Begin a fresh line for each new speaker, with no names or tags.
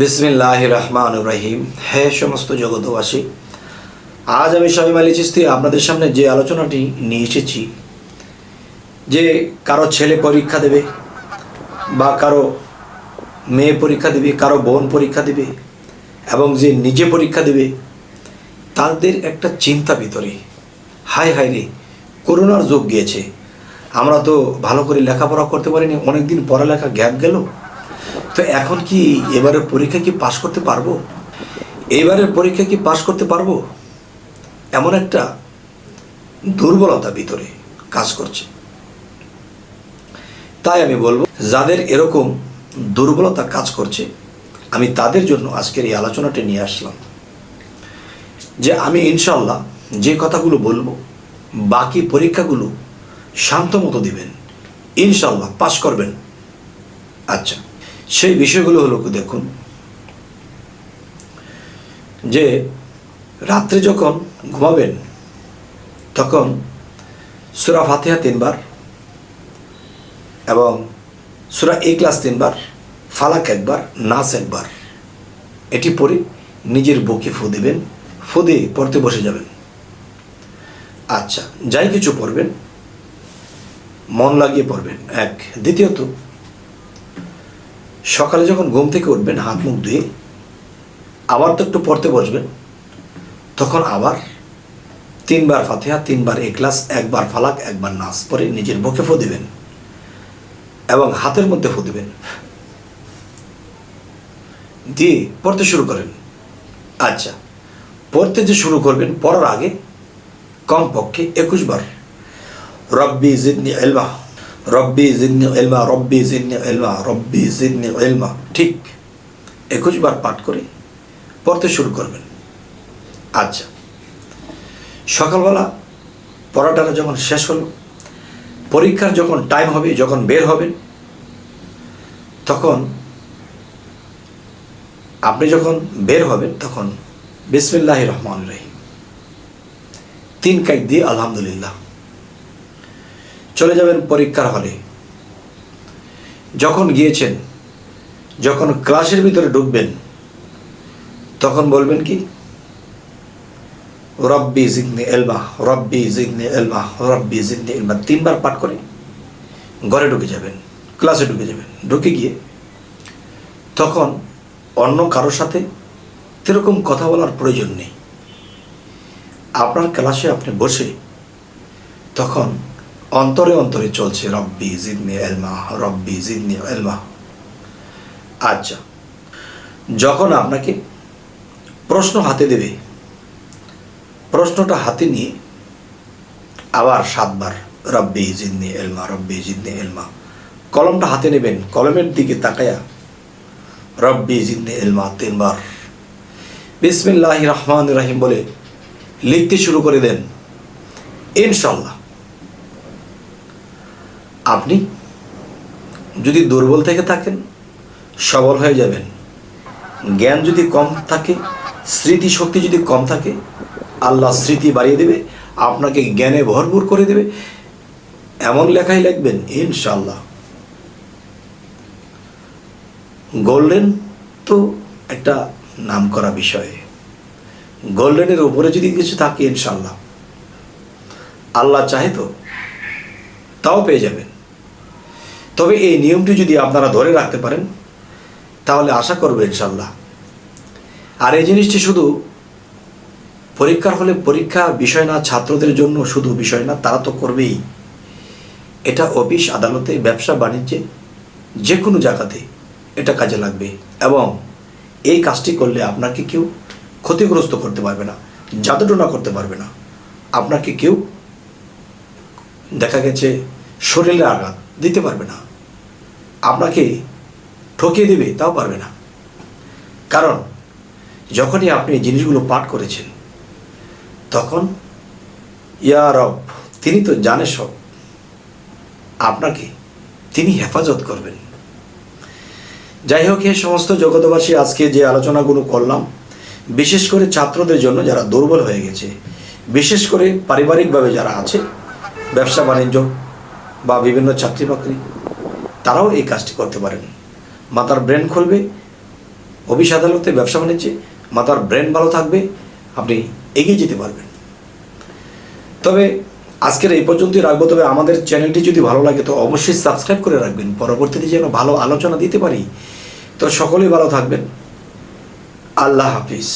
বিসমিল্লাহ রহমান রহিম হে সমস্ত জগতবাসী আজ আমি শামিম আলী চিস্তি আপনাদের সামনে যে আলোচনাটি নিয়ে এসেছি, যে কারও ছেলে পরীক্ষা দেবে বা কারও মেয়ে পরীক্ষা দেবে, কারও বোন পরীক্ষা দেবে এবং যে নিজে পরীক্ষা দেবে, তাদের একটা চিন্তা ভিতরে। হাই হাই রে করোনার যুগ গিয়েছে। আমরা তো ভালো করে লেখাপড়া করতে পারিনি, অনেকদিন পড়ালেখা গ্যাপ গেল। তো এখন কি এবারের পরীক্ষা কি পাশ করতে পারব? এবারের পরীক্ষা কি পাশ করতে পারব? এমন একটা দুর্বলতা ভিতরে কাজ করছে। তাই আমি বলব, যাদের এরকম দুর্বলতা কাজ করছে, আমি তাদের জন্য আজকের এই আলোচনাটি নিয়ে আসলাম। যে আমি ইনশাল্লাহ যে কথাগুলো বলব, বাকি পরীক্ষাগুলো শান্ত মতো দিবেন। ইনশাল্লাহ পাশ করবেন। আচ্ছা। সেই বিষয়গুলো হলো দেখুন, যে রাত্রে যখন ঘুমাবেন, তখন সুরা ফাতিহা তিনবার এবং সুরা এ ক্লাস তিনবার, ফালাক একবার, নাস একবার। এটি পড়ে নিজের বুকে ফু দেবেন, ফু দিয়ে পড়তে বসে যাবেন। আচ্ছা যাই কিছু পড়বেন, মন লাগিয়ে পড়বেন। এক, দ্বিতীয়ত সকালে যখন ঘুম থেকে উঠবেন, হাত মুখ ধুয়ে, আবার তো একটু পড়তে বসবেন, তখন আবার তিনবার ফাতেহা, তিনবার এক্লাস একবার ফালাক, একবার নাচ পরে নিজের মুখে ফু দেবেন এবং হাতের মধ্যে ফু দেবেন। দিয়ে পড়তে শুরু করেন। আচ্ছা পড়তে যে শুরু করবেন, পড়ার আগে কমপক্ষে একুশ বার, রব্বি জিদনি এলমা রব্বি জিদনি এলমা রব্বি জিদনি এলমা রব্বি জিদনি এলমা ঠিক একুশ বার পাঠ করে পড়তে শুরু করবেন। আচ্ছা সকালবেলা পড়াটা যখন শেষ হলো, পরীক্ষার যখন টাইম হবে, যখন বের হবেন, তখন আপনি যখন বের হবেন, তখন বিসমিল্লাহ রহমান রহিম। তিন কাইক দিয়ে আলহামদুলিল্লাহ। চলে যাবেন পরীক্ষার হলে। যখন গিয়েছেন, যখন ক্লাসের ভিতরে ঢুকবেন, তখন বলবেন কি? রব্বি জিগনে এলমা রব্বি জিগনে এলমা রব্বি জিগনে এলমা তিনবার পাঠ করে ঘরে ঢুকে যাবেন, ক্লাসে ঢুকে যাবেন। ঢুকে গিয়ে তখন অন্য কারোর সাথে সেরকম কথা বলার প্রয়োজন নেই। আপনার ক্লাসে আপনি বসে তখন অন্তরে অন্তরে চলছে, রব্বি জিদনি এলমা রব্বি জিদনি এলমা আচ্ছা যখন আপনাকে প্রশ্ন হাতে দেবে, প্রশ্নটা হাতে নিয়ে আবার সাতবার, রব্বি জিদনি এলমা রব্বি জিদনি এলমা কলমটা হাতে নেবেন, কলমের দিকে তাকায়া, রব্বি জিদনি এলমা তিনবার। বিসমিল্লাহ রহমান রাহিম বলে লিখতে শুরু করে দেন। ইনশাল্লাহ। আপনি যদি দুর্বল থেকে থাকেন, সবল হয়ে যাবেন। জ্ঞান যদি কম থাকে স্মৃতি শক্তি যদি কম থাকে, আল্লাহ স্মৃতি বাড়িয়ে দেবে, আপনাকে জ্ঞানে ভরপুর করে দেবে। এমন লেখাই লিখবেন ইনশাল্লাহ গোল্ডেন তো একটা নাম করা বিষয়। গোল্ডেনের উপরে যদি কিছু থাকে ইনশাল্লাহ আল্লাহ চাহে তো, তাও পেয়ে যাবেন। তবে এই নিয়মটি যদি আপনারা ধরে রাখতে পারেন, তাহলে আশা করব ইনশাল্লাহ আর এই জিনিসটি শুধু পরীক্ষার হলে পরীক্ষা বিষয় না, ছাত্রদের জন্য শুধু বিষয় না, তারা তো করবেই। এটা অফিস, আদালতে, ব্যবসা, বাণিজ্যে যে কোনো জায়গাতে এটা কাজে লাগবে। এবং এই কাজটি করলে আপনাকে কেউ ক্ষতিগ্রস্ত করতে পারবে না, জাদুটনা করতে পারবে না। আপনাকে কেউ, দেখা গেছে, শরীরে আঘাত দিতে পারবে না। আপনাকে ঠকিয়ে দেবে, তাও পারবে না। কারণ, যখনই আপনি জিনিসগুলো পাঠ করেছেন, তখন, ইয়া রব, তিনি তো জানে সব। আপনাকে তিনি হেফাজত করবেন। যাই হোক এই সমস্ত জগতবাসী আজকে যে আলোচনাগুলো করলাম, বিশেষ করে ছাত্রদের জন্য যারা দুর্বল হয়ে গেছে, বিশেষ করে পারিবারিকভাবে যারা আছে, ব্যবসা বাণিজ্য বা বিভিন্ন চাকরি বাকরি তারাও এই কাজটি করতে পারেন। মাথার ব্রেন খুলবে, অফিস আদালতে ব্যবসা বাণিজ্যে মাথার ব্রেন ভালো থাকবে, আপনি এগিয়ে যেতে পারবেন। তবে আজকের এই পর্যন্তই রাখব। তবে আমাদের চ্যানেলটি যদি ভালো লাগে, তো অবশ্যই সাবস্ক্রাইব করে রাখবেন। পরবর্তীতে যেন ভালো আলোচনা দিতে পারি, তো সকলেই ভালো থাকবেন। আল্লাহ হাফিজ।